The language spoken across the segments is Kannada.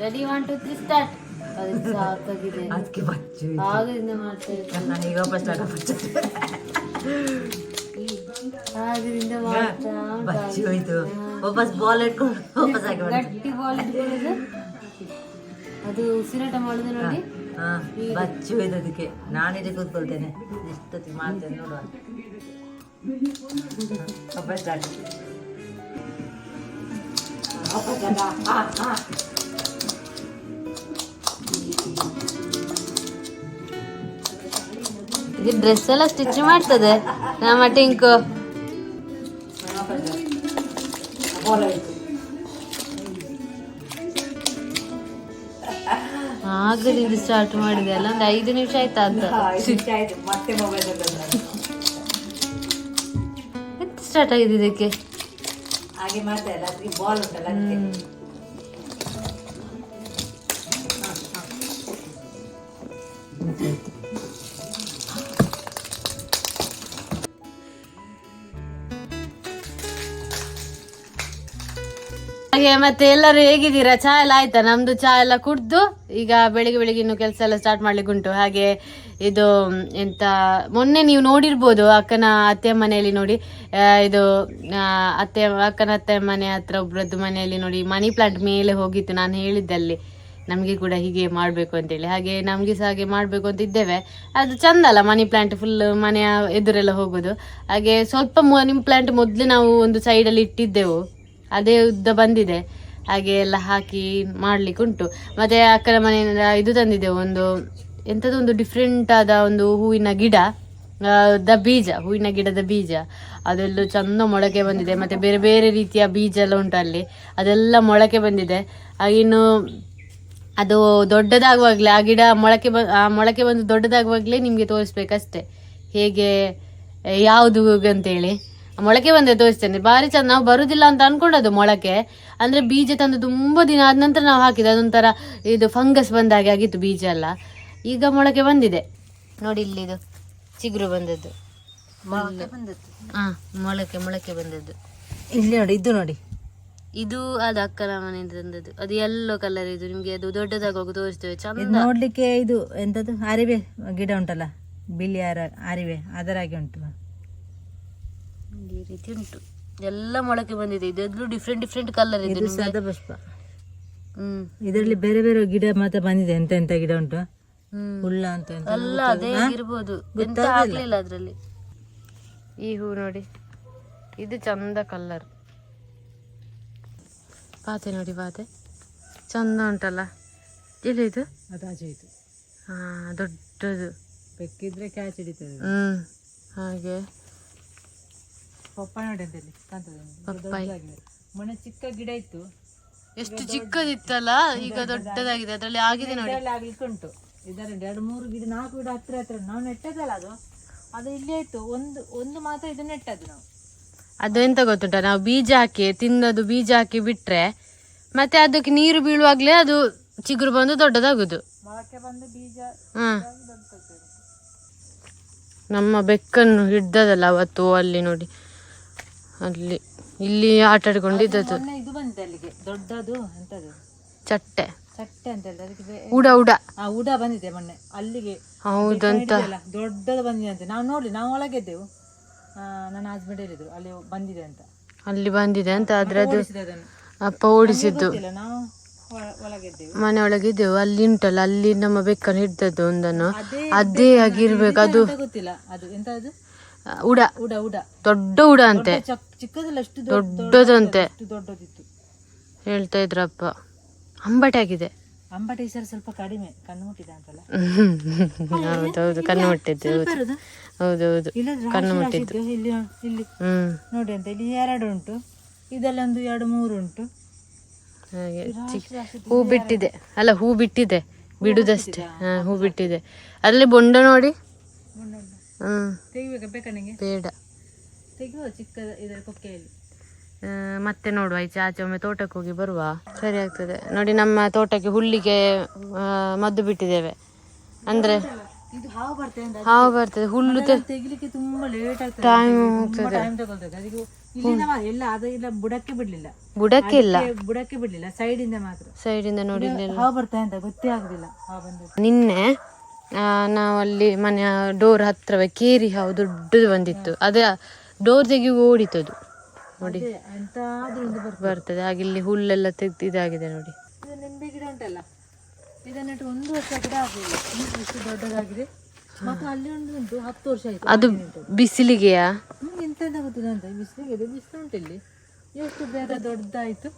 Ready one two three start ಅದು ಸಾಕಾಗಿದೆ. ಅದಕ್ಕೆ ಬಚ್ಚು ಆಗದಿಂದ ಮಾಡ್ತಾ ನಾನು ನನಗೆ ವಾಪಸ್ ಸ್ಟಾರ್ಟ್ ಆಗದಿಂದ ಮಾಡ್ತಾ ಬಚ್ಚಿ ಹೋಯ್ತು. ವಾಪಸ್ ಬಾಲ್ ಇಟ್ಕೊಂಡು ವಾಪಸ್ ಆಗಿ ಗಟ್ಟಿ ಬಾಲ್ ಇಟ್ಕೊಳ್ಳೋದು ಅದು ಉಸಿರಾಟ ಮಾಡೋದು ನೋಡಿ. ಹಾ ಬಚ್ಚಿ ಹೋಯ್ತು ಅದಕ್ಕೆ. ನಾನಿದೆ ಕೂತ್ಕೊಳ್ತೇನೆ. ಎಷ್ಟೊತ್ತಿಗೆ ಮಾಡ್ತೇನೆ ನೋಡುವ ವಾಪಸ್ ಸ್ಟಾರ್ಟ್ ಇದು ಡ್ರೆಸ್ ಎಲ್ಲ ಸ್ಟಿಚ್ ಮಾಡ್ತದೆ. ನಮ್ಮ ಟಿಂಕು. ಆಗದಿಂದ ಸ್ಟಾರ್ಟ್ ಮಾಡಿದೆ. ಅಲ್ಲ ಒಂದು ಐದು ನಿಮಿಷ ಆಯ್ತಾ. ಅಂತ ಸ್ಟಾರ್ಟ್ ಆಗಿದೆ ಇದಕ್ಕೆ? ಹಾಗೆ ಮಾಡ್ತಾ ಇಲ್ಲ ಅದಕ್ಕೆ ಬಾಲ್ ಉಂಟಲ್ಲ ಅದಕ್ಕೆ. ಹಾಗೆ ಮತ್ತೆ ಎಲ್ಲರೂ ಹೇಗಿದ್ದೀರಾ? ಚಾ ಎಲ್ಲ ಆಯ್ತಾ? ನಮ್ದು ಚಾ ಎಲ್ಲ ಕುಡ್ದು ಈಗ ಬೆಳಿಗ್ಗೆ ಬೆಳಿಗ್ಗೆ ಇನ್ನು ಕೆಲಸ ಎಲ್ಲ ಸ್ಟಾರ್ಟ್ ಮಾಡ್ಲಿಕ್ಕೆ ಉಂಟು. ಹಾಗೆ ಇದು ಎಂತ, ಮೊನ್ನೆ ನೀವು ನೋಡಿರ್ಬೋದು ಅಕ್ಕನ ಅತ್ತೆ ಮನೆಯಲ್ಲಿ ನೋಡಿ. ಇದು ಅತ್ತೆ, ಅಕ್ಕನ ಅತ್ತೆ ಮನೆ ಹತ್ರ ಒಬ್ಬರದ್ದು ಮನೆಯಲ್ಲಿ ನೋಡಿ ಮನಿ ಪ್ಲಾಂಟ್ ಮೇಲೆ ಹೋಗಿತ್ತು ನಾನು ಹೇಳಿದ್ದೆ ಅಲ್ಲಿ ನಮಗೆ ಕೂಡ ಹೀಗೆ ಮಾಡಬೇಕು ಅಂತೇಳಿ ಹಾಗೆ ನಮಗೆ ಸಹ ಹಾಗೆ ಮಾಡಬೇಕು ಅಂತ ಇದ್ದೇವೆ. ಅದು ಚಂದ ಅಲ್ಲ, ಮನಿ ಪ್ಲಾಂಟ್ ಫುಲ್ ಮನೆಯ ಎದುರೆಲ್ಲ ಹೋಗೋದು. ಹಾಗೆ ಸ್ವಲ್ಪ ಮನಿ ಪ್ಲಾಂಟ್ ಮೊದಲು ನಾವು ಒಂದು ಸೈಡಲ್ಲಿ ಇಟ್ಟಿದ್ದೆವು. ಅದೇ ಉದ್ದ ಬಂದಿದೆ. ಹಾಗೆ ಎಲ್ಲ ಹಾಕಿ ಮಾಡ್ಲಿಕ್ಕೆ ಉಂಟು. ಮತ್ತೆ ಅಕ್ಕನ ಮನೆಯಿಂದ ಇದು ತಂದಿದೆ ಒಂದು ಎಂಥದ್ದು ಒಂದು ಡಿಫ್ರೆಂಟ್ ಆದ ಒಂದು ಹೂವಿನ ಗಿಡ ದ ಬೀಜ, ಹೂವಿನ ಗಿಡದ ಬೀಜ. ಅದೆಲ್ಲ ಚಂದ ಮೊಳಕೆ ಬಂದಿದೆ. ಮತ್ತೆ ಬೇರೆ ಬೇರೆ ರೀತಿಯ ಬೀಜ ಎಲ್ಲ ಉಂಟು ಅಲ್ಲಿ. ಅದೆಲ್ಲ ಮೊಳಕೆ ಬಂದಿದೆ. ಇನ್ನು ಅದು ದೊಡ್ಡದಾಗುವಾಗಲೇ, ಆ ಗಿಡ ಮೊಳಕೆ ಬ, ಆ ಮೊಳಕೆ ಬಂದು ದೊಡ್ಡದಾಗುವಾಗಲೇ ನಿಮಗೆ ತೋರಿಸ್ಬೇಕಷ್ಟೆ. ಹೇಗೆ, ಯಾವುದು ಅಂತೇಳಿ ಮೊಳಕೆ ಬಂದರೆ ತೋರಿಸ್ತೇನೆ. ಭಾರಿ ಚಂದ ನಾವು ಬರುದಿಲ್ಲ ಅಂತ ಅನ್ಕೊಂಡದ್ದು ಮೊಳಕೆ. ಅಂದ್ರೆ ಬೀಜ ತಂದು ತುಂಬಾ ದಿನ ಆದ ನಂತರ ನಾವು ಹಾಕಿದ್ದು. ಅದೊಂಥರ ಇದು ಫಂಗಸ್ ಬಂದ ಹಾಗೆ ಆಗಿತ್ತು ಬೀಜ ಎಲ್ಲ. ಈಗ ಮೊಳಕೆ ಬಂದಿದೆ. ನೋಡಿ ಇಲ್ಲಿ ಇದು ಚಿಗುರು ಬಂದದ್ದು. ಮೊಳಕೆ ಹಾ ಮೊಳಕೆ ಮೊಳಕೆ ಬಂದದ್ದು. ಇಲ್ಲಿ ನೋಡಿ ಇದು ನೋಡಿ. ಇದು ಅದು ಅಕ್ಕನ ಮನೆಯಿಂದ ತಂದದ್ದು. ಅದು ಎಲ್ಲೋ ಕಲರ್ ಇದು. ನಿಮ್ಗೆ ಅದು ದೊಡ್ಡದಾಗಿ ತೋರಿಸ್ತೇವೆ. ಚಂದ. ನೋಡ್ಲಿಕ್ಕೆ ಇದು ಎಂತದ್ದು ಅರಿವೆ ಗಿಡ ಉಂಟಲ್ಲ? ಬಿಳಿ ಅರ ಅರಿವೆ ಅದರಾಗೆ ಉಂಟು. ಈ ರೀತಿ ಉಂಟು. ಎಲ್ಲ ಮೊಳಕೆ ಬಂದಿದೆ. ಇದೆಲ್ಲೂ ಡಿಫ್ರೆಂಟ್ ಡಿಫ್ರೆಂಟ್ ಕಲರ್ ಇದೆ ಇದು ನಿಮ್ಗೆ. ಸದಪುಷ್ಪ ಹ್ಮ್. ಇದರಲ್ಲಿ ಬೇರೆ ಬೇರೆ ಗಿಡ ಮಾತ್ರ ಬಂದಿದೆ. ಎಂತ ಎಂತ ಗಿಡ ಉಂಟು? ಹ್ಮ್. ಹುಲ್ಲ ಅಂತ ಎಂತ ಅಲ್ಲ ಅದೇ ಇರ್ಬೋದು ಎಂತ ಆಗ್ಲಿಲ್ಲ ಅದ್ರಲ್ಲಿ. ಈ ಹೂ ನೋಡಿ. ಇದು ಚಂದ ಕಲರ್ ಪಾತೆ ನೋಡಿ ಪಾತೆ. ಚಂದ ಉಂಟಲ್ಲ. ಎಲ್ಲಿ ಇದು? ಅದು ಆಚೆ ಹಾ ದೊಡ್ಡದು. ಬೆಕ್ಕಿದ್ರೆ ಕ್ಯಾಚ್ ಹಿಡಿತದೆ. ಹ್ಮ್. ಹಾಗೆ. ಪಪ್ಪಾಯ ನೋಡಿ ಅಂತ ಇಲ್ಲಿ ಕಾಣ್ತದೆ ನಿಮ್ಗೆ? ಪಪ್ಪಾಯಿ. ದೊಡ್ಡದಾಗಿದೆ. ಮೊನ್ನೆ ಚಿಕ್ಕ ಗಿಡ ಇತ್ತು. ಎಷ್ಟು ಚಿಕ್ಕದಿತ್ತಲ್ಲ? ಈಗ ದೊಡ್ಡದಾಗಿದೆ. ಅದರಲ್ಲಿ ಆಗಿದೆ ನೋಡಿ. ಇದರಲ್ಲಿ ಆಗ್ಲಿಕ್ಕೆ ಉಂಟು. ಇದರಲ್ಲಿ ಎರಡು ಮೂರು ಗಿಡ ನಾಲ್ಕು ಗಿಡ ಹತ್ರ ಹತ್ರ ನಾವು ನೆಟ್ಟದಲ್ಲ ಅದು. ಅದು ಇಲ್ಲೇ ಇತ್ತು. ಒಂದು ಒಂದು ಮಾತ್ರ ಇದು ನೆಟ್ಟದ್ದು ನಾವು. ಅದು ಎಂತ ಗೊತ್ತುಂಟ? ನಾವು ಬೀಜ ಹಾಕಿ ತಿಂದದು ಬೀಜ ಹಾಕಿ ಬಿಟ್ರೆ ಮತ್ತೆ ಅದಕ್ಕೆ ನೀರು ಬೀಳುವಾಗ್ಲೇ ಅದು ಚಿಗುರು ಬಂದು ದೊಡ್ಡದಾಗುದು. ಮೊಳಕೆ ಬಂದು ಬೀಜ ಹ್ಮ್ ನಮ್ಮ ಬೆಕ್ಕನ್ನು ಹಿಡ್ದದಲ್ಲ ಅವತ್ತು ಅಲ್ಲಿ ನೋಡಿ. ಅಲ್ಲಿ ಇಲ್ಲಿ ಆಟ ಆಡ್ಕೊಂಡಿದ್ದದು ಇದು ಬಂದಿದೆ ಅಲ್ಲಿಗೆ ದೊಡ್ಡದು ಎಂತದು? ಚಟ್ಟೆ. ಚಟ್ಟೆ ಅಂತ ಹೇಳಿದ್ರೆ ಅದಕ್ಕೆ ಉಡ ಉಡ ಆ ಉಡ ಬಂದಿದೆ ಮೊನ್ನೆ ಅಲ್ಲಿಗೆ. ಹೌದಂತ. ದೊಡ್ಡದು ಬಂದಿದೆ ಅಂತ. ನಾವು ನೋಡಿ ನಾವು ಒಳಗಿದ್ದೆವು ಆ, ನನ್ನ ಹಸ್ಬೆಂಡ್ ಹೇಳಿದ್ರು ಅಲ್ಲಿ ಬಂದಿದೆ ಅಂತ. ಅಲ್ಲಿ ಬಂದಿದೆ ಅಂತ ಆದ್ರೆ ಅದು ಅಪ್ಪ ಓಡಿಸಿದ್ದು. ನಾವು ಮನೆ ಒಳಗಿದ್ದೆವು ಅಲ್ಲಿ ಉಂಟಲ್ಲ ಅಲ್ಲಿ ನಮ್ಮ ಬೆಕ್ಕನ್ನು ಹಿಡ್ದದ್ದು ಒಂದನ್ನು. ಅದೇ ಆಗಿರ್ಬೇಕು ಅದು ಗೊತ್ತಿಲ್ಲ ಅದು ಎಂತ ಅದು ಉಡ. ಉಡ ಉಡ. ದೊಡ್ಡ ಉಡ ಅಂತೆ. ಚಕ್- ಚಿಕ್ಕದಲ್ಲ ಅಷ್ಟು ದೊಡ್ಡ ದೊಡ್ಡದಂತೆ ದೊಡ್ಡದಿತ್ತು. ಹೇಳ್ತಾ ಇದ್ರಪ್ಪ. ಅಂಬಟೆ ಆಗಿದೆ. ಅಂಬಟೆ ಸಲ ಸ್ವಲ್ಪ ಕಡಿಮೆ. ಕಣ್ಣು ಮುಟ್ಟಿದ ಅಂತಲ್ಲ? ಹೌದೌದು ಕಣ್ಣು ಮುಟ್ಟಿದ್ದು ಹೌದು. ಹೌದೌದು ಕಣ್ಣು ಮುಟ್ಟಿದ್ದು. ಇಲ್ಲಿ ಇಲ್ಲಿ ಹ್ಮ್. ನೋಡಿ ಅಂತ. ಇಲ್ಲಿ ಎರಡು ಉಂಟು. ಇದೆಲ್ಲ ಒಂದು ಎರಡು ಮೂರು ಉಂಟು. ಹಾಗೆ ಹೂ ಬಿಟ್ಟಿದೆ. ಅಲ್ಲ ಹೂ ಬಿಟ್ಟಿದೆ. ಬಿಡುದಷ್ಟೇ. ಹಾ ಹೂ ಬಿಟ್ಟಿದೆ. ಅಲ್ಲಿ ಬೊಂಡ ನೋಡಿ. ತೆಗಿಬೇಕಾ? ಬೇಡ. ತೆಗಿಯುವ ಚಿಕ್ಕ ಇದರ ಕೊಕ್ಕೆಯಲ್ಲಿ. ಮತ್ತೆ ನೋಡುವ ಈಚೆ ಆಚೆ ಒಮ್ಮೆ ತೋಟಕ್ಕೆ ಹೋಗಿ ಬರುವ. ಸರಿ ಆಗ್ತದೆ. ನೋಡಿ ನಮ್ಮ ತೋಟಕ್ಕೆ ಹುಲ್ಲಿಗೆ ಮದ್ದು ಬಿಟ್ಟಿದ್ದೇವೆ. ಅಂದ್ರೆ ಇದು ಹಾವು ಬರ್ತದೆ ಬರ್ತದೆ. ಹುಲ್ಲು ತೆಗಿಲಿಕ್ಕೆ ತುಂಬಾ ಲೇಟ್ ಆಗ್ತದೆ. ಟೈಮ್ ಎಲ್ಲ ಬುಡಕ್ಕೆ ಬಿಡ್ಲಿಲ್ಲ. ಬುಡಕ್ಕೆ ಇಲ್ಲ. ಬುಡಕ್ಕೆ ಬಿಡ್ಲಿಲ್ಲ. ಸೈಡ್ ಇಂದ ಮಾತ್ರ. ಸೈಡ್ ಇಂದ ನೋಡಿ ಹಾವು ಬರ್ತಾ ಅಂತ ಗೊತ್ತೇ ಆಗುದಿಲ್ಲ. ನಿನ್ನೆ ನಾವಲ್ಲಿ ಮನೆಯ ಡೋರ್ ಹತ್ರವೇ ಕೇರಿ ಹಾವು ದೊಡ್ಡದು ಬಂದಿತ್ತು. ಅದೇ ಡೋರ್ ತೆಗಿ ಓಡಿತದು. ನೋಡಿ ಬರ್ತದೆ. ಹಾಗೆ ಇಲ್ಲಿ ಹುಲ್ಲೆಲ್ಲ ತೆಗ್ದು ಇದಾಗಿದೆ ನೋಡಿ. ನಿಂಬೆ ಗಿಡ ಉಂಟಲ್ಲ ಇದನ್ನಿಟ್ಟು ಒಂದು ವರ್ಷ ಕೂಡ ಆಗಲಿಲ್ಲ ಎಷ್ಟು ದೊಡ್ಡದಾಗಿದೆ. ಮತ್ತು ಅಲ್ಲಿ ಒಂದು ಉಂಟು ಹತ್ತು ವರ್ಷ ಆಯ್ತು. ಅದು ಬಿಸಿಲಿಗೆಯಾ? ಎಂತ ಗೊತ್ತಿಲ್ಲ ಅಂತ. ಬಿಸಿಲಿಗೆ ಇದು ಬಿಸಿಲು ಉಂಟು ಇಲ್ಲಿ. ಎಷ್ಟು ಬೇಗ ದೊಡ್ಡದಾಯ್ತು.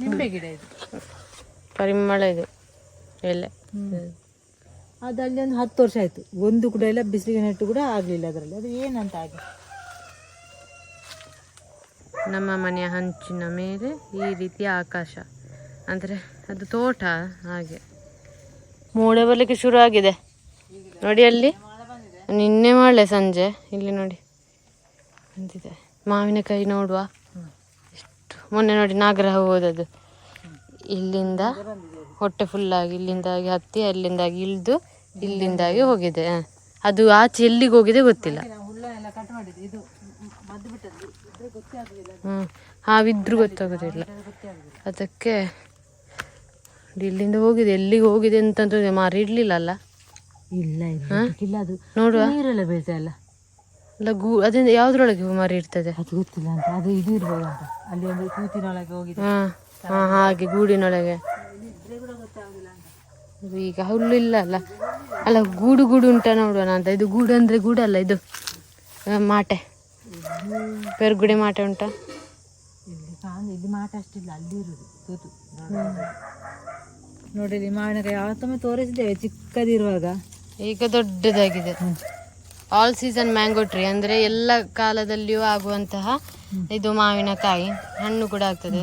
ನಿಂಬೆ ಗಿಡ ಇದು. ಪರಿಮಳ ಇದೆ. ಎಲೆ. ಅದು ಅಲ್ಲಿ ಒಂದು ಹತ್ತು ವರ್ಷ ಆಯಿತು. ಒಂದು ಕೂಡ ಇಲ್ಲ ಬಿಸಿಲಿಗೆ ನೆಟ್ಟು ಕೂಡ ಆಗಲಿಲ್ಲ ಅದರಲ್ಲಿ. ಅದು ಏನಂತ ಆಗಿ ನಮ್ಮ ಮನೆಯ ಹಂಚಿನ ಮೇಲೆ ಈ ರೀತಿಯ ಆಕಾಶ. ಅಂದರೆ ಅದು ತೋಟ ಹಾಗೆ. ಮೋಡ ಬರಲಿಕ್ಕೆ ಶುರು ಆಗಿದೆ. ನೋಡಿ ಅಲ್ಲಿ. ನಿನ್ನೆ ಮಾಡಲೆ ಸಂಜೆ. ಇಲ್ಲಿ ನೋಡಿ. ಅಂತಿದೆ. ಮಾವಿನಕಾಯಿ ನೋಡುವ. ಎಷ್ಟು. ಮೊನ್ನೆ ನೋಡಿ ನಾಗ್ರಹ ಹೋದದ್ದು. ಇಲ್ಲಿಂದ ಹೊಟ್ಟೆ ಫುಲ್ಲಾಗಿ ಇಲ್ಲಿಂದಾಗಿ ಹತ್ತಿ ಅಲ್ಲಿಂದಾಗಿ ಇಳಿದು ಇಲ್ಲಿಂದಾಗಿ ಹೋಗಿದೆ. ಅದು ಆಚೆ ಎಲ್ಲಿಗೆ ಹೋಗಿದೆ ಗೊತ್ತಿಲ್ಲ. ಹ್ಞೂ ಹಾವಿದ್ರು ಗೊತ್ತಾಗೋದಿಲ್ಲ. ಅದಕ್ಕೆ ಇಲ್ಲಿಂದ ಹೋಗಿದೆ ಎಲ್ಲಿಗೆ ಹೋಗಿದೆ ಅಂತಂದ್ರೆ ಮಾರಿ ಇಡ್ಲಿಲ್ಲ ಅಲ್ಲ. ಇಲ್ಲ ಇಲ್ಲ ಅದು ನೋಡುವ. ನೀರೆಲ್ಲ ಬೀಳ್ತಾ ಇಲ್ಲ. ಅಲ್ಲ ಗೂ ಅದರಿಂದ ಯಾವ್ದ್ರೊಳಗೆ ಮಾರಿ ಇರ್ತದೆ ಅದು ಗೊತ್ತಿಲ್ಲ ಅಂತ. ಅದು ಇದು ಇರ್ಬೋದು ಅಂತ ಅಲ್ಲಿ ಒಂದು ಕೂತಿನೊಳಗೆ ಹೋಗಿದೆ. ಹಾಂ. ಹಾ ಹಾಗೆ ಗೂಡಿನೊಳಗೆ ಇದ್ರೆ ಕೂಡ ಗೊತ್ತಾಗುದಿಲ್ಲ ಅಂತ ಅದು ಈಗ ಹುಲ್ಲು ಇಲ್ಲ ಅಲ್ಲ ಅಲ್ಲ ಗೂಡು ಗೂಡು ಉಂಟ ನೋಡೋಣ ಅಂತ. ಇದು ಗೂಡು ಅಂದ್ರೆ ಗೂಡಲ್ಲ ಇದು ಆ, ಮಾಟೆ. ಪೆರ್ಗುಡೆ ಮಾಟೆ ಉಂಟಾ? ಇಲ್ಲಿ ಮಾಟೆ ಅಷ್ಟಿಲ್ಲ ಅಲ್ಲಿ ಇರೋದು ತೂತು ನೋಡಿ ಇಲ್ಲಿ ಮಾವಿನಕಾಯಿ ಯಾವತ್ತೊಮ್ಮೆ ತೋರಿಸಿದ್ದೇವೆ ಚಿಕ್ಕದಿರುವಾಗ. ಈಗ ದೊಡ್ಡದಾಗಿದೆ. ಆಲ್ ಸೀಸನ್ ಮ್ಯಾಂಗೋ ಟ್ರೀ ಅಂದ್ರೆ ಎಲ್ಲ ಕಾಲದಲ್ಲಿಯೂ ಆಗುವಂತಹ ಇದು ಮಾವಿನಕಾಯಿ. ಹಣ್ಣು ಕೂಡ ಆಗ್ತದೆ.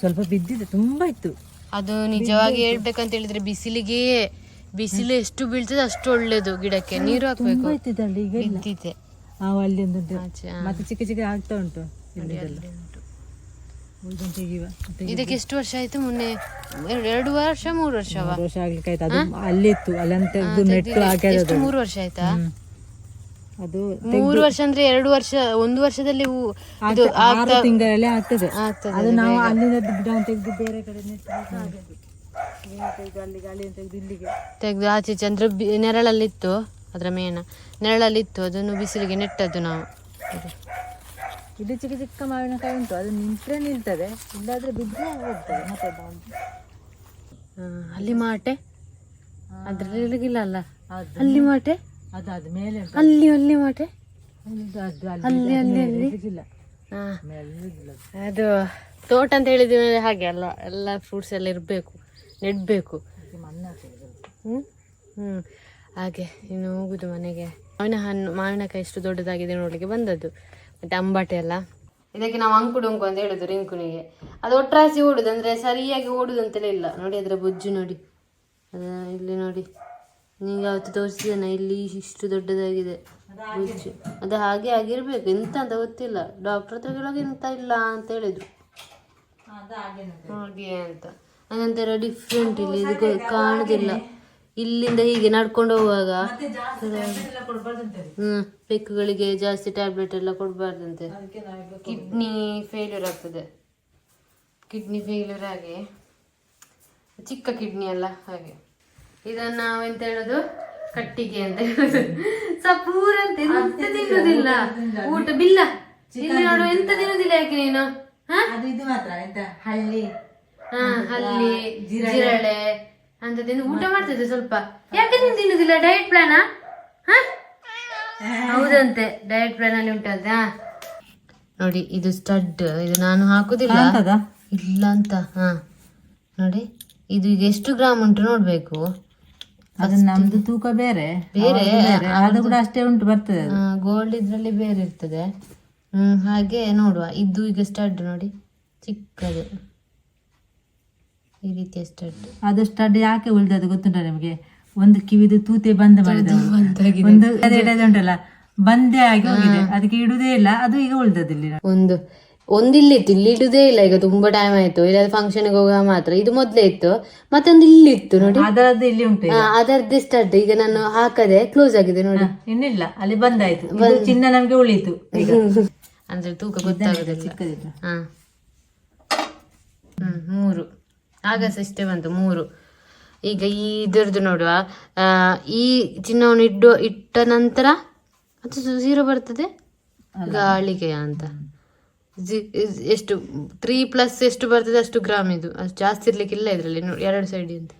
ಸ್ವಲ್ಪ ಬಿದ್ದಿದೆ ತುಂಬಾ ಇತ್ತು. ಅದು ನಿಜವಾಗಿ ಹೇಳ್ಬೇಕಂತ ಹೇಳಿದ್ರೆ ಬಿಸಿಲಿಗೆ ಬಿಸಿಲು ಎಷ್ಟು ಬೀಳ್ತದೆ ಅಷ್ಟು ಒಳ್ಳೇದು ಗಿಡಕ್ಕೆ. ನೀರು ಹಾಕ್ಬೇಕು. ತುಂಬಾ ಈಗ ಇಲ್ಲ. ಬಿದ್ದಿದೆ ಅಲ್ಲಿ ಒಂದು ಉಂಟು. ಆಚೆ, ಆ. ಮತ್ತೆ ಚಿಕ್ಕ ಚಿಕ್ಕ ಆಗ್ತಾ ಉಂಟು ಇಲ್ಲಿದೆಲ್ಲ. ತೆಗಿವ ಇದಕ್ಕೆ ಎಷ್ಟು ವರ್ಷ ಆಯ್ತು? ಮೊನ್ನೆ ಎರಡು- ಎರಡು ವರ್ಷ ಮೂರು ವರ್ಷವ? ಮೂರು ವರ್ಷ ಆಗ್ಲಿಕ್ಕೆ ಆಯ್ತು. ಅದು ಅಲ್ಲಿ ಇತ್ತು ಅಲ್ಲಂತ ನೆಟ್ಟು ಮೂರು ವರ್ಷ ಆಯ್ತಾ? ಅದು ಮೂರು ವರ್ಷ ಅಂದ್ರೆ ಎರಡು ವರ್ಷ ಒಂದು ವರ್ಷದಲ್ಲಿ ಹೂ ಇದು ಆರು ತಿಂಗಳಲ್ಲಿ ಆಗ್ತದೆ. ಅದು ನಾವು ಅಲ್ಲಿಂದ ಗಿಡ ತೆಗೆದು ಬೇರೆ ಕಡೆ ತೆಗ್ದು ಆಚೆ ಈಚೆ ಅಂದ್ರೆ ಇತ್ತು ನೆರಳಲ್ಲಿತ್ತು ಅದರ ಮೇನ. ನೆರಳಲ್ಲಿತ್ತು ಅದನ್ನು ಬಿಸಿಲಿಗೆ ನೆಟ್ಟದ್ದು ನಾವು. ಇದು. ಚಿಕ್ಕ ಚಿಕ್ಕ ಮಾವಿನಕಾಯಿ ಉಂಟು ಅದು ನಿಂತ್ರೆ ನಿಲ್ತದೆ ಇಲ್ಲಾದ್ರೆ ಬಿದ್ದರೆ ಹೋಗ್ತದೆ ಮತ್ತೆ ಅಲ್ಲಿ ಮಾಟೆ? ಅದ್ರಲ್ಲಿ ಅಲ್ಲ? ಅಲ್ಲಿ ಮಾಟೆ? ಅದು ಅದು ಮೇಲೆ ಉಂಟು. ಅಲ್ಲಿ ಅಲ್ಲಿ ಮಾಟೆ ಅದು ಅದು ಅಲ್ಲಿ, ಅಲ್ಲಿ ಅಲ್ಲಿ. ಹಾ. ಅದು. ಅದು ತೋಟ ಅಂತ ಹೇಳಿದ ಮೇಲೆ ಹಾಗೆ ಅಲ್ಲ ಎಲ್ಲ ಫ್ರೂಟ್ಸ್ ಎಲ್ಲ ಇರಬೇಕು ನೆಡಬೇಕು. ಅದಕ್ಕೆ ಮಣ್ಣು ಹಾಕಿದ್ರು. ಹ್ಞೂ ಹ್ಞೂ ಹಾಗೆ ಇನ್ನು ಹೋಗುದು ಮನೆಗೆ. ಮಾವಿನ ಹಣ್ಣು ಮಾವಿನಕಾಯಿ ಎಷ್ಟು ದೊಡ್ಡದಾಗಿದೆ ನೋಡಲಿಕ್ಕೆ ಬಂದದ್ದು. ಮತ್ತೆ ಅಂಬಾಟೆ ಎಲ್ಲ ಇದಕ್ಕೆ ನಾವು ಅಂಕುಡು ಅಂಕು ಅಂತ ಹೇಳುದು ರಿಂಕುನಿಗೆ. ಅದು ಒಟ್ರಾಸಿ ಓಡುದು ಅಂದ್ರೆ ಸರಿಯಾಗಿ ಓಡುದು ಅಂತಲೇ ಇಲ್ಲ. ನೋಡಿ ಅದರ ಬೊಜ್ಜು ನೋಡಿ. ಅದ ಇಲ್ಲಿ ನೋಡಿ. ನಿಂಗೆ ಅವತ್ತು ತೋರಿಸಿದ್ದೇನೆ ಇಲ್ಲಿ ಇಷ್ಟು ದೊಡ್ಡದಾಗಿದೆ. ಬೊಜ್ಜು ಅದು ಹಾಗೆ ಆಗಿರ್ಬೇಕು. ಎಂತ ಅಂತ ಗೊತ್ತಿಲ್ಲ. ಡಾಕ್ಟರ್ ಹತ್ರ ಕೇಳುವಾಗ ಎಂತ ಇಲ್ಲ ಅಂತ ಹೇಳಿದ್ರು. ಹಾಗೆ ಅಂತ. ಅದೊಂಥರ ಡಿಫ್ರೆಂಟ್ ಇಲ್ಲಿ. ಇದು ಕಾಣುದಿಲ್ಲ. ಇಲ್ಲಿಂದ ಹೀಗೆ ನಡ್ಕೊಂಡು ಹೋಗುವಾಗ ಹ್ಮ್ ಬೆಕ್ಕುಗಳಿಗೆ ಜಾಸ್ತಿ ಟ್ಯಾಬ್ಲೆಟ್ ಎಲ್ಲ ಕೊಡಬಾರ್ದಂತೆ. ಕಿಡ್ನಿ ಫೇಲ್ಯೂರ್ ಆಗ್ತದೆ. ಕಿಡ್ನಿ ಫೇಲ್ಯೂರ್ ಆಗಿ. ಚಿಕ್ಕ ಕಿಡ್ನಿ ಅಲ್ಲ ಹಾಗೆ. ಇದನ್ನ ನಾವೆಂತ ಹೇಳೋದು? ಕಟ್ಟಿಗೆ ಅಂತ ಹೇಳೋದು. ಸಪೂರ ಅಂತ ಎಂತ ತಿನ್ನುದಿಲ್ಲ ಊಟ ಬಿಲ್ಲ. ಇಲ್ಲಿ ನೋಡು ಎಂತ ತಿನ್ನುದಿಲ್ಲ. ಯಾಕೆ ನೀನು? ಹ? ಅದು ಇದು ಮಾತ್ರ ಎಂತ? ಹಳ್ಳಿ ಹಾ ಹಲ್ಲಿ ಜಿರಳೆ. ಅಂತ ತಿಂದು ಊಟ ಮಾಡ್ತಿದ್ದೆ ಸ್ವಲ್ಪ. ಯಾಕೆ ನೀನು ತಿನ್ನುದಿಲ್ಲ? ಡಯಟ್ ಪ್ಲಾನ್ ಹಾ? ಹೌದಂತೆ. ಡಯಟ್ ಪ್ಲಾನ್ ಅಲ್ಲಿ ಉಂಟಂತೆ ಹಾ. ನೋಡಿ ಇದು ಸ್ಟಡ್ ಇದು ನಾನು ಹಾಕುದಿಲ್ಲ. ಇಲ್ಲ ಅಂತ ಹಾ. ನೋಡಿ ಇದು ಈಗ ಎಷ್ಟು ಗ್ರಾಮ್ ಉಂಟು ನೋಡ್ಬೇಕು. ಅದು ನಮ್ದು ತೂಕ ಬೇರೆ ಬೇರೆ, ಅದು ಕೂಡ ಅಷ್ಟೇ ಉಂಟು ಬರ್ತದೆ ಅದು. ಗೋಲ್ಡ್ ಇದ್ರಲ್ಲಿ ಬೇರೆ ಇರ್ತದೆ. ಹ್ಮ್ ಹಾಗೆ ನೋಡುವ. ಇದು ಈಗ ಸ್ಟಡ್ ನೋಡಿ. ಚಿಕ್ಕದು. ಈ ರೀತಿಯ ಸ್ಟಡ್ ಅದು ಸ್ಟಡ್ ಯಾಕೆ ಉಳಿದದ್ದು ಗೊತ್ತುಂಟ ನಿಮಗೆ? ಒಂದು ಕಿವಿದು ತೂತೆ ಬಂದ್ ಮಾಡಿದ ಒಂದು ಉಂಟಲ್ಲ ಬಂದೇ ಆಗಿ ಹೋಗಿದೆ. ಅದಕ್ಕೆ ಇಡುದೇ ಇಲ್ಲ ಅದು ಈಗ ಉಳಿದದ್ದು ಇಲ್ಲಿ. ಒಂದು ಒಂದಿಲ್ಲಿತ್ತು ಇಲ್ಲಿ ಇಡುದೇ ಇಲ್ಲ ಈಗ ತುಂಬಾ ಟೈಮ್ ಆಯ್ತು. ಇಲ್ಲಾದ್ರೆ ಫಂಕ್ಷನ್ಗೆ ಹೋಗುವ ಮಾತ್ರ. ಇದು ಮೊದ್ಲೇ ಇತ್ತು ಮತ್ತೊಂದು ಇಲ್ಲಿ ಇತ್ತು ನೋಡಿ. ಅದರದ್ದು ಇಲ್ಲಿ ಉಂಟು ಈಗ. ಅದರದ್ದೇ ಸ್ಟಡ್ ಈಗ ನಾನು ಹಾಕದೆ ಕ್ಲೋಸ್ ಆಗಿದೆ ನೋಡಿ. ಇನ್ನಿಲ್ಲ ಅಲ್ಲಿ ಬಂದಾಯ್ತು. ಇದು ಚಿನ್ನ ನಮ್ಗೆ ಉಳಿತು ಈಗ. ಅಂದ್ರೆ ತೂಕ ಗೊತ್ತಾಗುದಿಲ್ಲ. ಚಿಕ್ಕದಿಲ್ಲ. ಹಾ. ಹ್ಮ್ ಮೂರು. ಆಗ ಇಷ್ಟೇ ಬಂತು ಮೂರು. ಈಗ ಈ ಇದರದ್ದು ನೋಡುವ. ಆ, ಈ ಚಿನ್ನವನ್ನು ಇಡ್ಡು ಇಟ್ಟ ನಂತರ ಅದು ಝೀರೋ ಬರ್ತದೆ? ಗಾಳಿಗೆಯ ಅಂತ. ಜಿ- ಎಷ್ಟು ತ್ರೀ ಪ್ಲಸ್ ಎಷ್ಟು ಬರ್ತದೆ ಅಷ್ಟು ಗ್ರಾಮ್ ಇದು. ಅಷ್ಟು ಜಾಸ್ತಿ ಇರ್ಲಿಕ್ಕಿಲ್ಲ ಇದರಲ್ಲಿ ಎರಡು ಸೈಡ್ ಅಂತ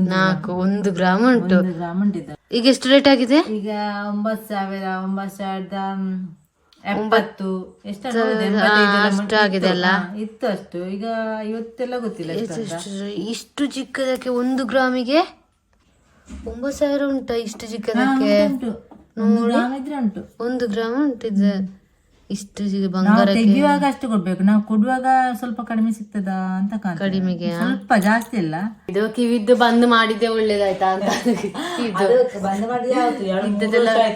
ನಾಲ್ಕು ಒಂದು ಗ್ರಾಮ್ ಉಂಟು. ಗ್ರಾಮ್ ಈಗ ಎಷ್ಟು ರೇಟ್ ಆಗಿದೆ? ಈಗ ಒಂಬತ್ತು ಸಾವಿರ ಒಂಬತ್ತು ಸಾವಿರದ ಎಂಬತ್ತು ಎಪ್ಪತ್ತು. ಎಷ್ಟು ಹೌದು, ಎಂಬತ್ತೈದು ಅಷ್ಟು ಆಗಿದೆ ಅಲ್ಲ? ಇತ್ತು ಅಷ್ಟು. ಈಗ ಇವತ್ತೆಲ್ಲ ಗೊತ್ತಿಲ್ಲ ಇಷ್ಟು ಚಿಕ್ಕದಕ್ಕೆ ಒಂದು ಗ್ರಾಮಿಗೆ ಒಂಬತ್ತು ಸಾವಿರ ಉಂಟಾ ಇಷ್ಟು ಚಿಕ್ಕದಕ್ಕೆ? ಒಂದು ಗ್ರಾಮ್ ಇದ್ರೆ ಉಂಟು. ಒಂದು ಗ್ರಾಮ್ ಉಂಟಿದೆ ಇಷ್ಟು ಬಂಗಾರ ನಾವು ತೆಗಿಯುವಾಗ ಅಷ್ಟು ಕೊಡ್ಬೇಕು. ನಾವು ಕೊಡುವಾಗ ಸ್ವಲ್ಪ ಕಡಿಮೆ ಸಿಗ್ತದಾ ಅಂತ ಕಾಣ್ತದೆ. ಕಡಿಮೆಗೆ ಸ್ವಲ್ಪ ಜಾಸ್ತಿ ಇಲ್ಲ ಇದು ಕಿವಿದ್ದು ಬಂದ್ ಮಾಡಿದ್ದೆ ಒಳ್ಳೇದಾಯ್ತಾ ಅಂತ. ಇದು. ಬಂದ್ ಮಾಡಿ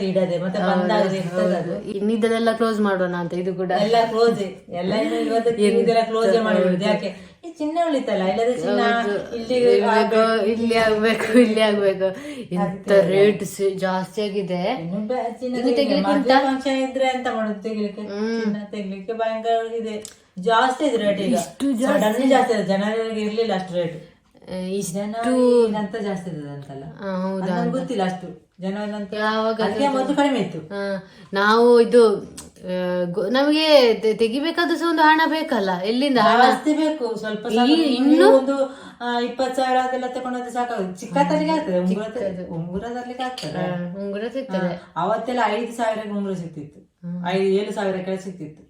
ಇಡದೆ. ಮತ್ತೆ ಬಂದಾಗದೆ ಅದು. ಇನ್ನಿದ್ದದೆಲ್ಲ ಕ್ಲೋಸ್ ಮಾಡೋಣ ಅಂತ ಇದು ಕೂಡ. ಎಲ್ಲ ಕ್ಲೋಸ್ ಎಲ್ಲ ಇನ್ನು ಇವತ್ತು ಕ್ಲೋಸ್ ಮಾಡಿಬಿಡುದು. ಯಾಕೆ? ಚಿನ್ನ ಉಳಿತಲ್ಲ? ಇಲ್ಲದ ಚಿನ್ನ ಇಲ್ಲಿ ಆಗ್ಬೇಕು. ಇಲ್ಲಿ ಆಗ್ಬೇಕು ಇಂತ ರೇಟ್ ಜಾಸ್ತಿ ಆಗಿದೆ. ತೆಗಿಲಿಕ್ಕೆ ಫಂಕ್ಷನ್ ಇದ್ರೆ ಅಂತ ಮಾಡೋದು? ತೆಗಿಲಿಕ್ಕೆ ಚಿನ್ನ ತೆಗಿಲಿಕ್ಕೆ ಭಯಂಕರ ಇದೆ. ಜಾಸ್ತಿ ಇದೆ ರೇಟ್ ಈಗ. ಸಡನ್ ಜಾಸ್ತಿ. ಇದೆ. ಜನರಿಗೆ ಇರ್ಲಿಲ್ಲ ಅಷ್ಟು ರೇಟ್ ಇಷ್ಟು ಅಂತ ಜಾಸ್ತಿ ಇದೆ ಅಂತಲ್ಲ. ಹೌದು ಗೊತ್ತಿಲ್ಲ ಅಷ್ಟು. ಜನ ಯಾವಾಗ ಮೊದಲು ಕಡಿಮೆ ಇತ್ತು. ನಾವು ಇದು ನಮಗೆ ತೆಗಿಬೇಕಾದ ತೆಗಿಬೇಕಾದ್ರೂ ಸಹ ಒಂದು ಹಣ ಬೇಕಲ್ಲ. ಎಲ್ಲಿಂದ ಹಣ? ಜಾಸ್ತಿ ಬೇಕು. ಸ್ವಲ್ಪ ಇನ್ನು ಒಂದು ಇಪ್ಪತ್ತು ಸಾವಿರ ಅದೆಲ್ಲ ತಗೊಂಡ್ರೆ ಸಾಕಾಗುತ್ತೆ. ಚಿಕ್ಕ ತಲೆಗೆ ಆಗ್ತದೆ. ಉಂಗುರ ತ- ಉಂಗುರ ತರ್ಲಿಕ್ಕೆ ಆಗ್ತದೆ. ಉಂಗುರ ಸಿಗ್ತದೆ. ಅವತ್ತೆಲ್ಲ ಐದು ಸಾವಿರಕ್ಕೆ ಉಂಗುರ ಸಿಕ್ತಿತ್ತು ಐದು ಏಳು ಸಾವಿರ ಕೆಳಗೆ ಸಿಗ್ತಿತ್ತು.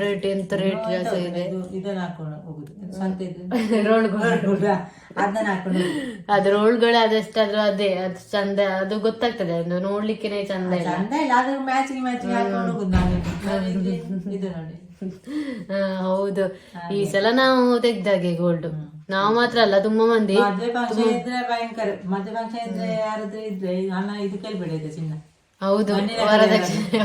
ರೇಟ್ ಎಂತ ರೇಟ್ ಜಾಸ್ತಿ ಇದೆ? ಇದು ಇದನ್ನ ಹಾಕೊಂಡು ಹೋಗುದು. ಸಂತೆ ರೋಡ್ಗಳು ಅದನ್ನ ಹಾಕೊಂಡು ಹೋಗುದು. ಅದ್ರ ರೋಡ್ಗಳು ಅದೆಷ್ಟಾದ್ರೂ ಅದೇ ಅದು ಚಂದ ಅದು ಗೊತ್ತಾಗ್ತದೆ ಅದು ನೋಡ್ಲಿಕ್ಕೆ ಚಂದ ಇಲ್ಲ. ಚಂದ ಇಲ್ಲ ಆದ್ರೆ ಮ್ಯಾಚಿಂಗ್ ಮ್ಯಾಚಿಂಗ್ ಹಾಕೊಂಡು ಹೋಗುದು ನಾನು ನಾನು ಇದು ನೋಡಿ. ಆ, ಹೌದು. ಈ ಸಲ ನಾವು ತೆಗ್ದಾಗೆ ಗೋಲ್ಡ್ ನಾವು ಮಾತ್ರ ಅಲ್ಲ ತುಂಬಾ ಮಂದಿ. ಮದುವೆ ಫಂಕ್ಷನ್ ಇದ್ರೆ ಭಯಂಕರ. ಮದ್ವೆ ಫಂಕ್ಷನ್ ಇದ್ರೆ ಯಾರಾದ್ರೂ ಇದ್ರೆ ಹಣ ಇದು ಕೇಳ್ಬೇಡ ಚಿನ್ನ. ಹೌದು ವರದಕ್ಷಿಣೆ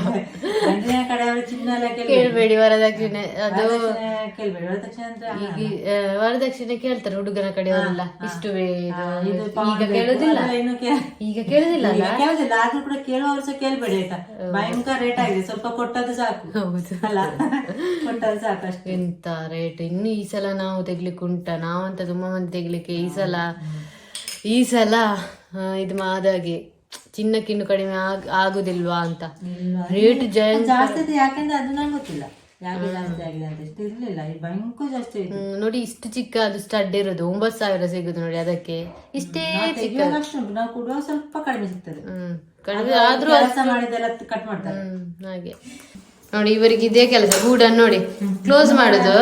ಗಂಡಿನ ಕಡೆಯವರು ಚಿನ್ನ ಎಲ್ಲ ಕೇಳ್ಬೇಡಿ ವರದಕ್ಷಿಣೆ ಅದು ವರದಕ್ಷಿಣೆ ಕೇಳ್ಬೇಡಿ. ವರದಕ್ಷಿಣೆ ಅಂದ್ರೆ ಈಗ ವರದಕ್ಷಿಣೆ ಕೇಳ್ತಾರೆ ಹುಡುಗನ ಕಡೆಯವರೆಲ್ಲ. ಇಷ್ಟುವೇ ಇದು ಈಗ ಕೇಳುದಿಲ್ಲ. ಈಗ ಕೇಳುದಿಲ್ಲ ಆದ್ರೂ ಕೂಡ ಕೇಳುವವರು ಸಹ ಕೇಳ್ಬೇಡಿ ಆಯ್ತಾ? ಭಯಂಕರ ರೇಟ್ ಆಗಿದೆ. ಸ್ವಲ್ಪ ಕೊಟ್ಟದ್ದು ಸಾಕು. ಹೌದು. ಅಲ್ಲ? ಕೊಟ್ಟದ್ದು ಸಾಕು ಅಷ್ಟೇ. ಎಂತ ರೇಟ್ ಇನ್ನು ಈ ಸಲ ನಾವು ತೆಗ್ಲಿಕ್ಕೆ ಉಂಟ? ನಾವಂತ ತುಂಬಾ ಮಂದಿ ತೆಗ್ಲಿಕ್ಕೆ ಈ ಸಲ ಈ ಸಲ ಇದು ಮಾದಾಗೆ. ಚಿನ್ನಕ್ಕಿನ್ನು ಕಡಿಮೆ ಆಗ್ ಆಗುದಿಲ್ವಾ ಅಂತ. ರೇಟ್ ಜಾಸ್ತಿ ಯಾಕೆಂದ್ರೆ ಅದು ನಂಗೆ ಗೊತ್ತಿಲ್ಲ. ಯಾಕೆ ಜಾಸ್ತಿ ಆಗಿದೆ ಅಂತ ಇಷ್ಟು ಇರ್ಲಿಲ್ಲ. ಇದು ಭಯಂಕರ ಜಾಸ್ತಿ ಆಯ್ತು. ಹ್ಮ್, ನೋಡಿ ಇಷ್ಟು ಚಿಕ್ಕ ಅದು ಸ್ಟಡ್ ಇರೋದು ಒಂಬತ್ತು ಸಾವಿರ ಸಿಗುದು ನೋಡಿ ಅದಕ್ಕೆ. ಇಷ್ಟೇ ತೆಗಿಯುವಾಗ ಅಷ್ಟು ಉಂಟು. ನಾವು ಕೊಡುವಾಗ ಸ್ವಲ್ಪ ಕಡಿಮೆ ಸಿಗ್ತದೆ. ಹ್ಮ್ ಕಡಿಮೆ ಆದ್ರೂ ಕೆಲಸ ಮಾಡಿದೆಲ್ಲ ಕಟ್ ಮಾಡ್ತಾರೆ. ಹ್ಮ್ ಹಾಗೆ. ನೋಡಿ ಇವರಿಗೆ ಇದೇ ಕೆಲಸ. ಗೂಡನ್ನು ನೋಡಿ. ಕ್ಲೋಸ್ ಮಾಡುದು.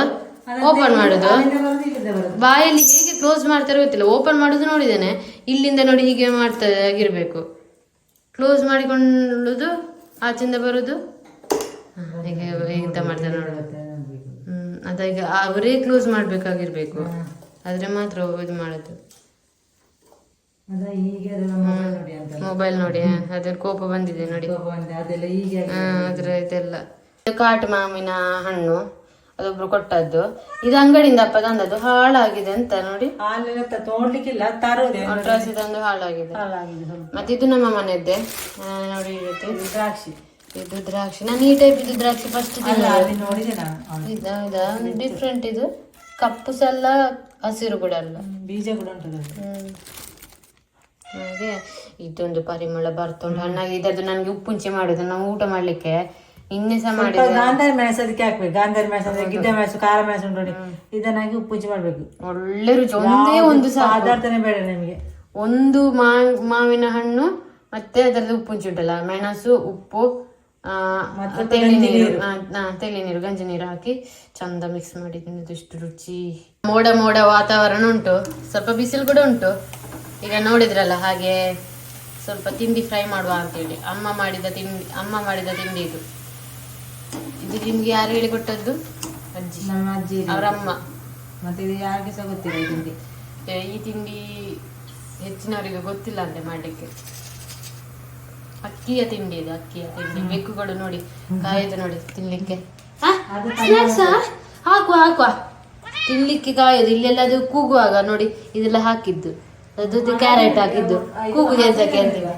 ಓಪನ್ ಮಾಡುದು. ಅಲ್ಲಿಂದ ಬರೋದು ಇಲ್ಲಿಂದ ಬರೋದು. ಬಾಯಲ್ಲಿ ಹೇಗೆ ಕ್ಲೋಸ್ ಮಾಡ್ತಾರೆ ಗೊತ್ತಿಲ್ಲ. ಓಪನ್ ಮಾಡುದು ನೋಡಿದ್ದೇನೆ. ಇಲ್ಲಿಂದ ನೋಡಿ ಹೀಗೆ ಮಾಡ್ತಾ ಆಗಿರ್ಬೇಕು. ಕ್ಲೋಸ್ ಮಾಡಿಕೊಂಡು ಆಚಿಂದ ಬರೋದು. ಈಗ ಎಂತ ಮಾಡ್ತಾರೆ ನೋಡುದು ಅದ ಈಗ ಅವರೇ ಕ್ಲೋಸ್ ಮಾಡ್ಬೇಕಾಗಿರ್ಬೇಕು. ಆದ್ರೆ ಮಾತ್ರ ಇದು ಮಾಡುದು. ಮೊಬೈಲ್ ನೋಡಿ ಅದ್ರ ಕೋಪ ಬಂದಿದೆ ನೋಡಿ. ಅದೆಲ್ಲ ಅದ್ರ ಇದೆಲ್ಲ ಇದು ಕಾಟು ಮಾವಿನ ಹಣ್ಣು. ಅದೊಬ್ರು ಕೊಟ್ಟದ್ದು. ಇದು ಅಂಗಡಿಯಿಂದ ಅಪ್ಪ ತಂದದ್ದು. ಹಾಳಾಗಿದೆ ಅಂತ ನೋಡಿ. ನೋಡ್ಲಿಕ್ಕಿಲ್ಲ ತಂದು ಹಾಳಾಗಿದೆ. ಮತ್ತೆ ಇದು ನಮ್ಮ ಮನೆಯದ್ದೆ. ನೋಡಿ ಈ ರೀತಿ. ದ್ರಾಕ್ಷಿ. ಇದು ದ್ರಾಕ್ಷಿ. ನಾನು ಈ ಟೈಪ್ ಇದು ದ್ರಾಕ್ಷಿ ಫಸ್ಟ್. ಇದಾ ಡಿಫ್ರೆಂಟ್ ಇದು. ಕಪ್ಪು ಸಲ್ಲ ಹಸಿರು ಕೂಡ ಅಲ್ಲ. ಬೀಜ ಕೂಡ ಉಂಟು ಹಾಗೆ. ಇದೊಂದು ಪರಿಮಳ ಬರ್ತುಂಟು ಹಣ್ಣಾಗಿ ಇದರದ್ದು ನನಗೆ ಉಪ್ಪುಂಚೆ ಮಾಡೋದು. ನಾವು ಊಟ ಮಾಡ್ಲಿಕ್ಕೆ ನಿನ್ನೆ ಸಹ ಸ್ವಲ್ಪ ಗಾಂಧಾರಿ ಮೆಣಸು ಅದಕ್ಕೆ ಹಾಕ್ಬೇಕು. ಗಾಂಧಾರಿ ಮೆಣಸು ಅಂದ್ರೆ ಗಿಡ್ಡ ಮೆಣಸು ಖಾರ ಮೆಣಸು ಉಂಟು ನೋಡಿ ಇದನ್ನಾಗಿ ಉಪ್ಪುಚ್ಚಿ ಮಾಡ್ಬೇಕು. ಒಳ್ಳೆ ರುಚಿ. ಒಂದೇ ಒಂದು ಸಾಕು. ಪದಾರ್ಥನೇ ಬೇಡ ನಿಮಗೆ. ಒಂದು ಮಾ ಮಾವಿನ ಹಣ್ಣು ಮತ್ತೆ ಅದರದ್ದು ಉಪ್ಪುಂಚಿ ಉಂಟಲ್ಲ. ಮೆಣಸು ಉಪ್ಪು ಆ, ತೆಳಿ ನೀರು. ಆ, ನೀರು ಗಂಜಿ ನೀರು ಹಾಕಿ ಚಂದ ಮಿಕ್ಸ್ ಮಾಡಿ ತಿನ್ನೋದು ಇಷ್ಟು ರುಚಿ. ಮೋಡ ಮೋಡ ವಾತಾವರಣ ಉಂಟು. ಸ್ವಲ್ಪ ಬಿಸಿಲು ಕೂಡ ಉಂಟು. ಈಗ ನೋಡಿದ್ರಲ್ಲ ಹಾಗೆ ಸ್ವಲ್ಪ ತಿಂಡಿ ಫ್ರೈ ಮಾಡುವ ಅಂತೇಳಿ ಅಮ್ಮ ಮಾಡಿದ ತಿಂಡಿ ಅಮ್ಮ ಮಾಡಿದ ತಿಂಡಿ ಇದು. ಇದು ನಿಮ್ಗೆ ಯಾರು ಹೇಳಿಕೊಟ್ಟದ್ದು ಅಜ್ಜಿ. ನಮ್ಮ ಅಜ್ಜಿ ಅವರಮ್ಮ ಮತ್ತೆ ಇದು ಯಾರಿಗೆ ಸಹ ಗೊತ್ತಿಲ್ಲ ಈ ತಿಂಡಿ. ಈ ತಿಂಡಿ ಹೆಚ್ಚಿನವರಿಗೆ ಗೊತ್ತಿಲ್ಲ ಅಂತೆ ಮಾಡ್ಲಿಕ್ಕೆ. ಅಕ್ಕಿಯ ತಿಂಡಿ ಇದು ಅಕ್ಕಿಯ ತಿಂಡಿ. ಬೆಕ್ಕುಗಳು ನೋಡಿ ಕಾಯ್ದು ನೋಡಿ ತಿನ್ಲಿಕ್ಕೆ? ಹಾಕುವ? ಹಾಕುವ ತಿನ್ಲಿಕ್ಕೆ ಕಾಯೋದು. ಇಲ್ಲೆಲ್ಲ ಅದು ಕೂಗುವಾಗ ನೋಡಿ ಇದೆಲ್ಲ ಹಾಕಿದ್ದು. ಅದು ಕ್ಯಾರೆಟ್ ಹಾಕಿದ್ದು ಕೂಗು ಕೆಲಸಕ್ಕೆ ಅಂತೀವಿ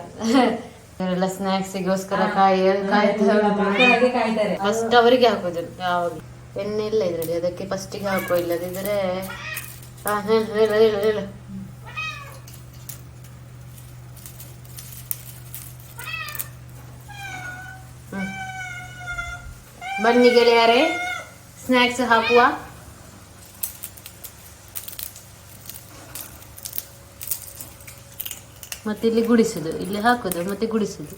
ಇವರೆಲ್ಲ ಸ್ನ್ಯಾಕ್ಸಿಗೋಸ್ಕರ ಕಾಯಿ ಕಾಯ್ತಾರೆ. ಫಸ್ಟ್ ಅವರಿಗೆ ಹಾಕೋದು ಯಾವಾಗ? ಎಣ್ಣೆ ಇಲ್ಲ ಇದ್ರಲ್ಲಿ ಅದಕ್ಕೆ ಫಸ್ಟಿಗೆ ಹಾಕೋ ಇಲ್ಲದಿದ್ರೆ ಹಾ, ಹೇಳು, ಹೇಳು, ಹೇಳು, ಹೇಳು. ಹ್ಮ್. ಬನ್ನಿ ಗೆಳೆಯರೇ ಸ್ನ್ಯಾಕ್ಸ್ ಹಾಕುವ. ಮತ್ತೆ ಇಲ್ಲಿ ಗುಡಿಸುದು ಇಲ್ಲಿ ಹಾಕುದು ಮತ್ತೆ ಗುಡಿಸುದು.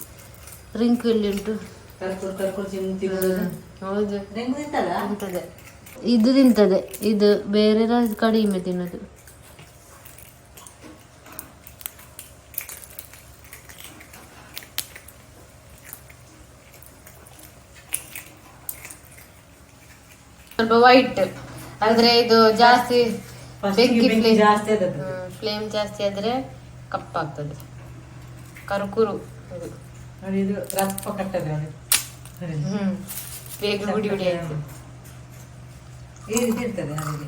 ರಿಂಕ್ ಇಲ್ಲಿ ಉಂಟು. ಹೌದು. ತಿಂತದೆ ಇದು ತಿಂತದೆ ಇದು ಬೇರೆ ಕಡಿಮೆ ತಿನ್ನೋದು. ಸ್ವಲ್ಪ ವೈಟ್ ಅಂದ್ರೆ ಇದು ಜಾಸ್ತಿ ಬೆಂಕಿ. ಫ್ಲೇಮ್ ಜಾಸ್ತಿ ಆದ್ರೆ ಕಪ್ಪಾಗ್ತದೆ. ಕರುಕುರು ಇದು ರಪ್ಪ ಕಟ್ಟದೆ ನೋಡಿ. ಹ್ಮ್. ಬೇಗ ಹುಡಿ ಹುಡಿ ಆಯ್ತು. ಈ ರೀತಿ ಇರ್ತದೆ ನಮಗೆ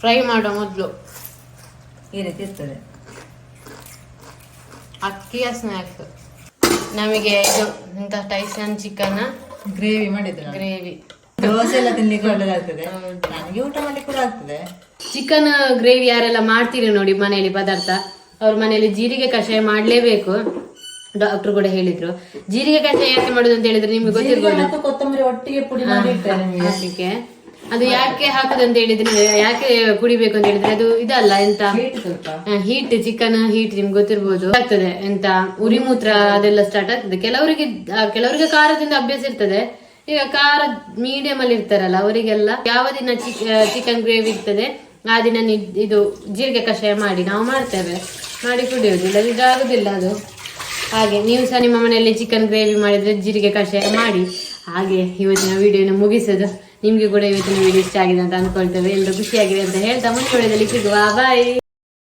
ಫ್ರೈ ಮಾಡೋ ಮೊದಲು. ಈ ರೀತಿ ಇರ್ತದೆ. ಅಕ್ಕಿಯ ಸ್ನ್ಯಾಕ್ಸ್ ನಮಗೆ ಇದು ಇಂಥ ಟೈಸನ್ ಚಿಕನ್ ಗ್ರೇವಿ ಮಾಡಿದ್ರು ಗ್ರೇವಿ. ದೋಸೆ ಎಲ್ಲ ತಿನ್ಲಿಕ್ಕೆ ಒಳ್ಳೆದಾಗ್ತದೆ. ನನಗೆ ಊಟ ಮಾಡ್ಲಿಕ್ಕೆ ಕೂಡ ಆಗ್ತದೆ. ಚಿಕನ್ ಗ್ರೇವಿ ಯಾರೆಲ್ಲ ಮಾಡ್ತೀರಿ ನೋಡಿ ಮನೆಯಲ್ಲಿ ಪದಾರ್ಥ? ಅವ್ರ ಮನೆಯಲ್ಲಿ ಜೀರಿಗೆ ಕಷಾಯ ಮಾಡಲೇಬೇಕು. ಡಾಕ್ಟರ್ ಕೂಡ ಹೇಳಿದ್ರು. ಜೀರಿಗೆ ಕಷಾಯ ಯಾಕೆ ಮಾಡುದು ಅಂತ ಹೇಳಿದ್ರೆ ನಿಮ್ಗೆ ಗೊತ್ತಿರಬಹುದು ಕೊತ್ತಂಬರಿ ಒಟ್ಟಿಗೆ ಪುಡಿ ಮಾಡಿ ಇಡ್ತಾರೆ ನಿಮಗೆ ಹಾಕ್ಲಿಕ್ಕೆ. ಅದು ಯಾಕೆ ಹಾಕುದು ಅಂತ ಹೇಳಿದ್ರೆ ಯಾಕೆ ಕುಡಿಬೇಕು ಅಂತ ಹೇಳಿದ್ರೆ ಅದು ಇದಲ್ಲ ಎಂತ? ಹೀಟ್ ಸ್ವಲ್ಪ. ಹೀಟ್ ಚಿಕನ್ ಹೀಟ್ ನಿಮ್ಗೆ ಗೊತ್ತಿರ್ಬೋದು. ಆಗ್ತದೆ ಎಂತ? ಉರಿ ಮೂತ್ರ ಅದೆಲ್ಲ ಸ್ಟಾರ್ಟ್ ಆಗ್ತದೆ. ಕೆಲವರಿಗೆ ಆ, ಕೆಲವರಿಗೆ ಖಾರದಿಂದ ಅಭ್ಯಾಸ ಇರ್ತದೆ. ಈಗ ಖಾರ ಮೀಡಿಯಂ ಅಲ್ಲಿ ಇರ್ತಾರಲ್ಲ ಅವರಿಗೆಲ್ಲ ಯಾವ ದಿನ ಚಿಕನ್ ಗ್ರೇವಿ ಇರ್ತದೆ ಆ ದಿನ ನಿ- ಇದು ಜೀರಿಗೆ ಕಷಾಯ ಮಾಡಿ ನಾವು ಮಾಡ್ತೇವೆ. ಮಾಡಿ ಕುಡಿಯೋದು ಇಲ್ಲದಿದ್ರೆ ಆಗುದಿಲ್ಲ ಅದು. ಹಾಗೆ, ನೀವು ಸಹ ನಿಮ್ಮ ಮನೆಯಲ್ಲಿ ಚಿಕನ್ ಗ್ರೇವಿ ಮಾಡಿದ್ರೆ ಜೀರಿಗೆ ಕಷಾಯ ಮಾಡಿ. ಹಾಗೆ ಇವತ್ತಿನ ವಿಡಿಯೋನ ಮುಗಿಸೋದು. ನಿಮಗೆ ಕೂಡ ಇವತ್ತಿನ ವಿಡಿಯೋ ಇಷ್ಟ ಆಗಿದೆ ಅಂತ ಅನ್ಕೊಳ್ತೇವೆ. ಎಲ್ಲರೂ ಖುಷಿಯಾಗಿದೆ ಅಂತ ಹೇಳ್ತಾ ಮುಂದೆ ಸಿಗುವ. ಬಾಯ್